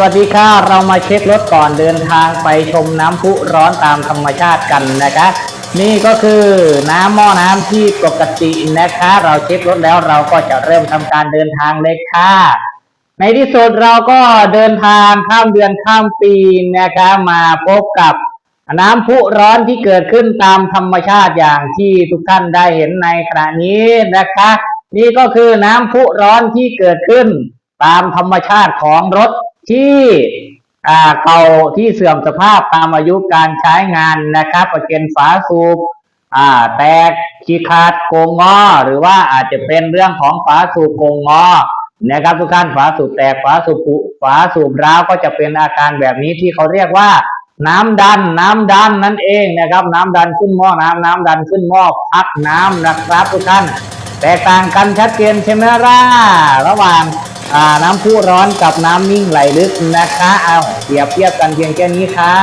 วัสดีค่ะ เรามาเช็ครถก่อนเดินทางไปชมน้ำพุร้อนตามธรรมชาติกันนะคะ นี่ก็คือน้ำหม้อน้ำที่ปกตินะคะ เราเช็ครถแล้วเราก็จะเริ่มทำการเดินทางเลยค่ะ ในที่สุดเราก็เดินทางข้ามเดือนข้ามปีนะคะ มาพบกับน้ำพุร้อนที่เกิดขึ้นตามธรรมชาติอย่างที่ทุกท่านได้เห็นในขณะนี้นะคะ นี่ก็คือน้ำพุร้อนที่เกิดขึ้นตามธรรมชาติของรถ ที่เก่าที่เสื่อมสภาพตามอายุการใช้งานนะครับประเก็นฝาสูบแตกขีขาดโกงงอ หรือว่าอาจจะเป็นเรื่องของฝาสูบโกงงอนะครับทุกท่านฝาสูบแตกฝาสูบผุฝาสูบร้าวก็จะเป็นอาการแบบนี้ที่เขาเรียกว่าน้ำดันน้ำดันนั่นเองนะครับ น้ำดันขึ้นหม้อน้ำน้ำดันขึ้นหม้อพักน้ำนะครับทุกท่าน แตกต่างกันชัดเจนใช่ไหมล่ะระหว่าง อ่าน้ำพุร้อนกับน้ำนิ่งไหลลึกนะคะเอาเปรียบเทียบกันเพียงแค่นี้ค่ะ